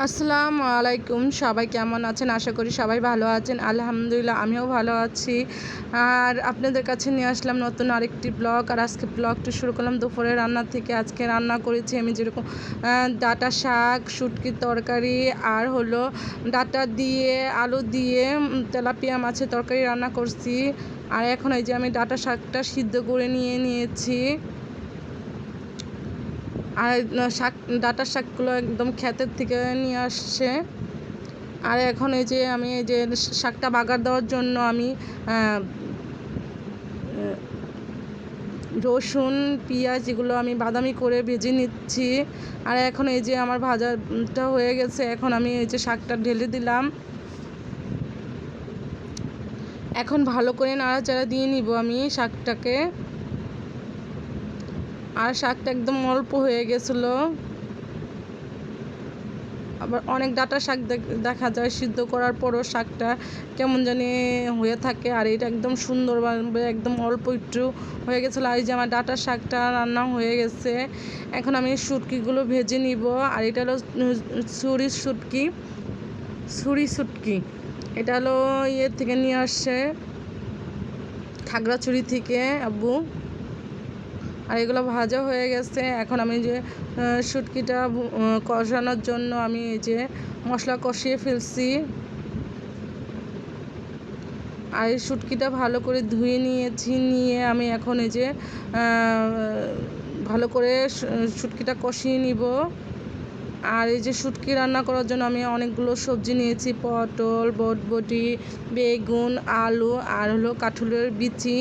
আসসালামু আলাইকুম। সবাই কেমন আছেন? আশা করি সবাই ভালো আছেন। আলহামদুলিল্লাহ, আমিও ভালো আছি। আর আপনাদের কাছে নিয়ে আসলাম নতুন আরেকটি ব্লগ। আর আজকে ব্লগটা শুরু করলাম দুপুরে রান্না থেকে। আজকে রান্না করেছি আমি যেরকম ডাটা শাক শুটকির তরকারি, আর হলো ডাটা দিয়ে, আলু দিয়ে তেলাপিয়া মাছের তরকারি রান্না করছি। আর এখন এই যে আমি ডাটা শাকটা সিদ্ধ করে নিয়ে নিয়েছি। আর শাক, ডাটার শাকগুলো একদম ক্ষেতের থেকে নিয়ে আসছে। আর এখন এই যে আমি এই যে শাকটা বাগার দেওয়ার জন্য আমি রসুন, পেঁয়াজ এগুলো আমি বাদামি করে ভেজে নিচ্ছি। আর এখন এই যে আমার ভাজাটা হয়ে গেছে, এখন আমি এই যে শাকটা ঢেলে দিলাম। এখন ভালো করে নাড়াচাড়া দিয়ে নিব আমি শাকটাকে। আর শাকটা একদম অল্প হয়ে গেছিল। আবার অনেক ডাটা শাক দেখা যায়, সিদ্ধ করার পরও শাকটা কেমন জানি হয়ে থাকে, আর এটা একদম সুন্দরভাবে একদম অল্প একটু হয়ে গেছিল। আর এই যে আমার ডাটা শাকটা রান্না হয়ে গেছে, এখন আমি শুটকিগুলো ভেজে নিব, আর এটা হলো ছুরি শুটকি ছুরি শুটকি। এটা হলো ইয়ে থেকে নিয়ে আসছে, খাগড়াছড়ি থেকে, আব্বু। আর এগুলো ভাজা হয়ে গেছে। এখন আমি যে শুটকিটা কষানোর জন্য আমি এই যে মশলা কষিয়ে ফেলছি। আর এই শুটকিটা ভালো করে ধুয়ে নিয়েছি নিয়ে আমি এখন এই যে ভালো করে শুটকিটা কষিয়ে নিব। আর এই যে শুটকি রান্না করার জন্য আমি অনেকগুলো সবজি নিয়েছি, পটল, বটবটি, বেগুন, আলু, আর হলো কাঠুলের বিচি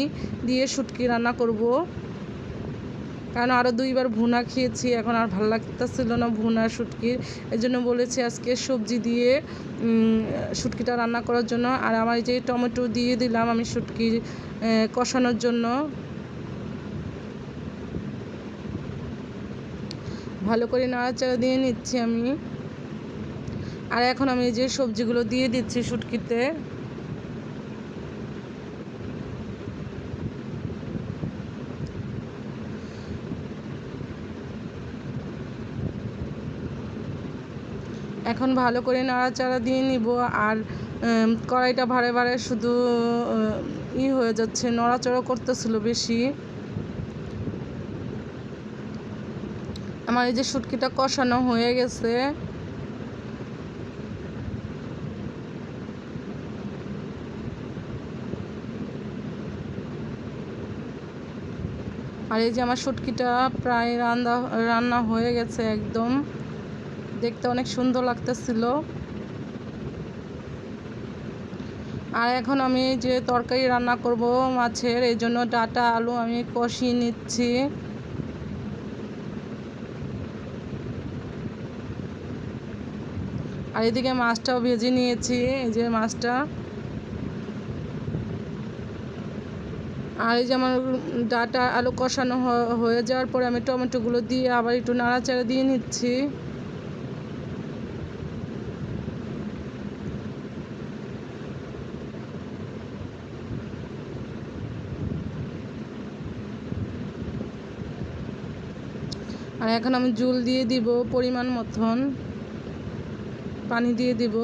দিয়ে শুটকি রান্না করব। কারণ আরও দুইবার ভুনা খেয়েছি, এখন আর ভালো লাগতেছিল না ভুনা শুটকির এই জন্য বলেছি আজকে সবজি দিয়ে শুটকিটা রান্না করার জন্য। আর আমার যে টমেটো দিয়ে দিলাম আমি শুটকি কষানোর জন্য। ভালো করে নাড়াচাড়া দিয়ে নিচ্ছি আমি। আর এখন আমি যে সবজিগুলো দিয়ে দিচ্ছি শুটকিতে। এখন ভালো করে নাড়াচাড়া দিয়ে নিব আর কড়াইটা ভারে ভারে শুধু ই হয়ে যাচ্ছে, নড়াচড়া করতেছিল বেশি। আমার এই যে শুটকিটা কষানো হয়ে গেছে। আর এই যে আমার শুটকিটা প্রায় রান্না রান্না হয়ে গেছে একদম। দেখতে অনেক সুন্দর লাগতেছিল। আর এখন আমি যে তরকারি রান্না করব মাছের, এই জন্য ডাটা, আলু আমি কষিয়ে নিচ্ছি। আর এদিকে মাছটাও ভেজে নিয়েছি, এই যে মাছটা। আর এই যে আমার ডাটা, আলু কষানো হয়ে যাওয়ার পরে আমি টমেটোগুলো দিয়ে আবার একটু নাড়াচাড়া দিয়ে নিচ্ছি। আর এখন আমি জুল দিয়ে দিব, পরিমাণ মতন। পানি দিয়ে দিব।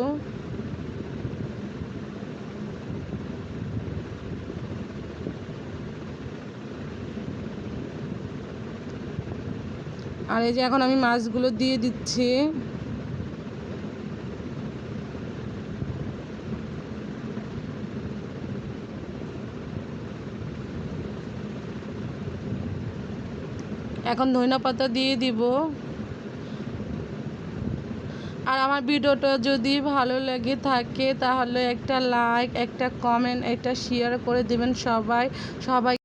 আর এই যে এখন আমি মাছগুলো দিয়ে দিচ্ছি। এখন ধনিয়া পাতা দিয়ে দিব। আর আমার ভিডিওটা যদি ভালো লাগে থাকে, তাহলে একটা লাইক একটা কমেন্ট একটা শেয়ার করে দেবেন সবাই। সবাই